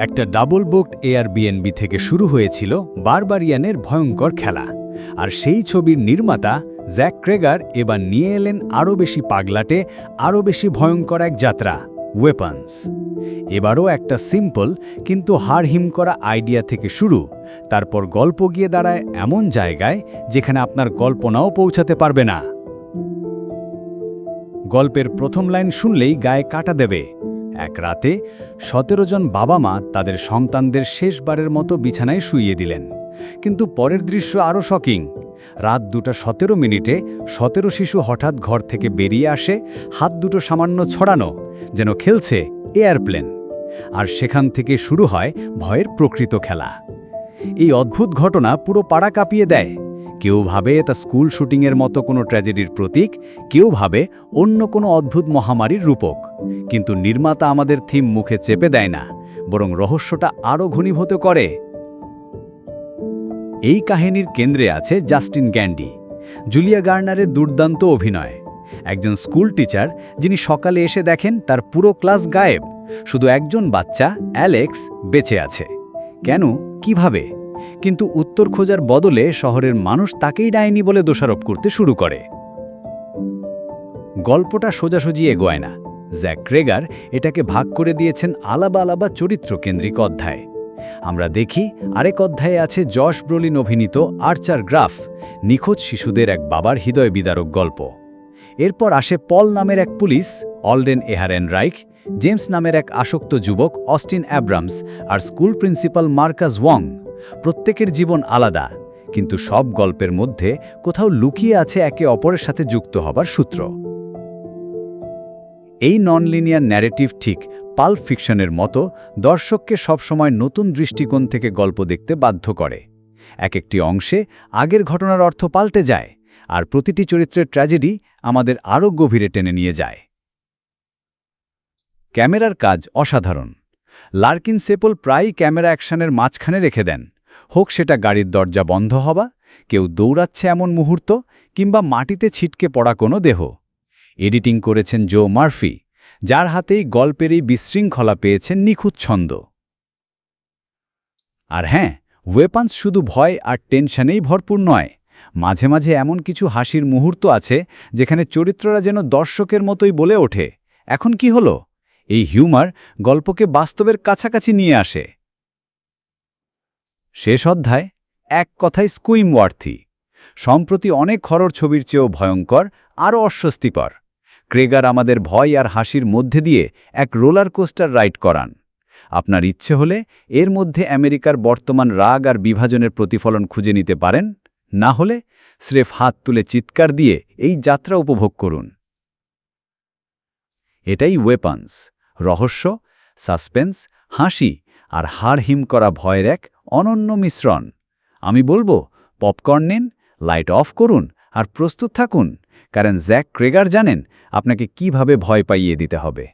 একটা double booked Airbnb থেকে শুরু হয়েছিল বারবারিয়ানের ভয়ঙ্কর খেলা। আর সেই ছবির নির্মাতা জ্যাক ক্রেগার এবার নিয়ে এলেন আরও বেশি পাগলাটে, আরও বেশি ভয়ঙ্কর এক যাত্রা ওয়েপন্স এবারও একটা সিম্পল কিন্তু হাড়হিম করা আইডিয়া থেকে শুরু। তারপর গল্প গিয়ে দাঁড়ায় এমন জায়গায় যেখানে আপনার কল্পনাও পৌঁছাতে পারবে না। গল্পের প্রথম লাইন শুনলেই গায়ে কাটা দেবে। এক রাতে সতেরো জন বাবা মা তাদের সন্তানদের শেষবারের মতো বিছানায় শুইয়ে দিলেন। কিন্তু পরের দৃশ্য আরও শকিং। রাত দুটা সতেরো মিনিটে সতেরো শিশু হঠাৎ ঘর থেকে বেরিয়ে আসে, হাত দুটো সামান্য ছড়ানো, যেন খেলছে এয়ারপ্লেন। আর সেখান থেকে শুরু হয় ভয়ের প্রকৃত খেলা। এই অদ্ভুত ঘটনা পুরো পাড়া কাঁপিয়ে দেয়। কেউ ভাবে এটা স্কুল শুটিংয়ের মতো কোনো ট্র্যাজেডির প্রতীক, কেউ ভাবে অন্য কোনো অদ্ভুত মহামারীর রূপক। কিন্তু নির্মাতা আমাদের থিম মুখে চেপে দেয় না, বরং রহস্যটা আরও ঘনীভূত করে। এই কাহিনীর কেন্দ্রে আছে জাস্টিন গ্যান্ডি, জুলিয়া গার্নারের দুর্দান্ত অভিনয়। একজন স্কুল টিচার, যিনি সকালে এসে দেখেন তার পুরো ক্লাস গায়েব, শুধু একজন বাচ্চা, অ্যালেক্স, বেঁচে আছে। কেন? কীভাবে? কিন্তু উত্তর খোঁজার বদলে শহরের মানুষ তাকেই ডায়নি বলে দোষারোপ করতে শুরু করে। গল্পটা সোজাসুজি এগোয় না। জ্যাক ক্রেগার এটাকে ভাগ করে দিয়েছেন আলাবা আলাবা চরিত্র কেন্দ্রিক অধ্যায়। আমরা দেখি আরেক অধ্যায়ে আছে যশ ব্রলিন অভিনীত আর্চার গ্রাফ, নিখোঁজ শিশুদের এক বাবার হৃদয় বিদারক গল্প। এরপর আসে পল নামের এক পুলিশ, অলডেন এহারেন রাইক, জেমস নামের এক আসক্ত যুবক অস্টিন অ্যাব্রামস আর স্কুল প্রিন্সিপাল মার্কাস ওয়ং। প্রত্যেকের জীবন আলাদা, কিন্তু সব গল্পের মধ্যে কোথাও লুকিয়ে আছে একে অপরের সাথে যুক্ত হবার সূত্র। এই নন লিনিয়ার ন্যারেটিভ ঠিক পাল্প ফিকশনের মতো দর্শককে সবসময় নতুন দৃষ্টিকোণ থেকে গল্প দেখতে বাধ্য করে। এক একটি অংশে আগের ঘটনার অর্থ পাল্টে যায়, আর প্রতিটি চরিত্রের ট্র্যাজেডি আমাদের আরও গভীরে টেনে নিয়ে যায়। ক্যামেরার কাজ অসাধারণ। লার্কিন সেপল প্রায়ই ক্যামেরা অ্যাকশনের মাঝখানে রেখে দেন। হোক সেটা গাড়ির দরজা বন্ধ হওয়া, কেউ দৌড়াচ্ছে এমন মুহূর্ত, কিংবা মাটিতে ছিটকে পড়া কোনো দেহ। এডিটিং করেছেন জো মার্ফি, যার হাতেই গল্পের এই বিশৃঙ্খলা পেয়েছেন নিখুঁত ছন্দ। আর হ্যাঁ ওয়েপান্স শুধু ভয় আর টেনশনেই ভরপুর নয়, মাঝে মাঝে এমন কিছু হাসির মুহূর্ত আছে, যেখানে চরিত্ররা যেন দর্শকের মতোই বলে ওঠে। এখন কি হলো? এই হিউমার গল্পকে বাস্তবের কাছাকাছি নিয়ে আসে। শেষ অধ্যায়, এক কথায় স্কুইম ওয়ার্থি সম্প্রতি অনেক খরর ছবির চেয়েও ভয়ঙ্কর, আরও অস্বস্তিকর। ক্রেগার আমাদের ভয় আর হাসির মধ্যে দিয়ে এক রোলার কোস্টার রাইড করান। আপনার ইচ্ছে হলে এর মধ্যে আমেরিকার বর্তমান রাগ আর বিভাজনের প্রতিফলন খুঁজে নিতে পারেন, না হলে স্রেফ হাত তুলে চিৎকার দিয়ে এই যাত্রা উপভোগ করুন। এটাই ওয়েপন্স রহস্য, সাসপেন্স, হাসি আর হাড়হিম করা ভয়ের এক অনন্য মিশ্রণ। আমি বলব, পপকর্ন নিন, লাইট অফ করুন আর প্রস্তুত থাকুন, কারণ জ্যাক ক্রেগার জানেন আপনাকে কীভাবে ভয় পাইয়ে দিতে হবে।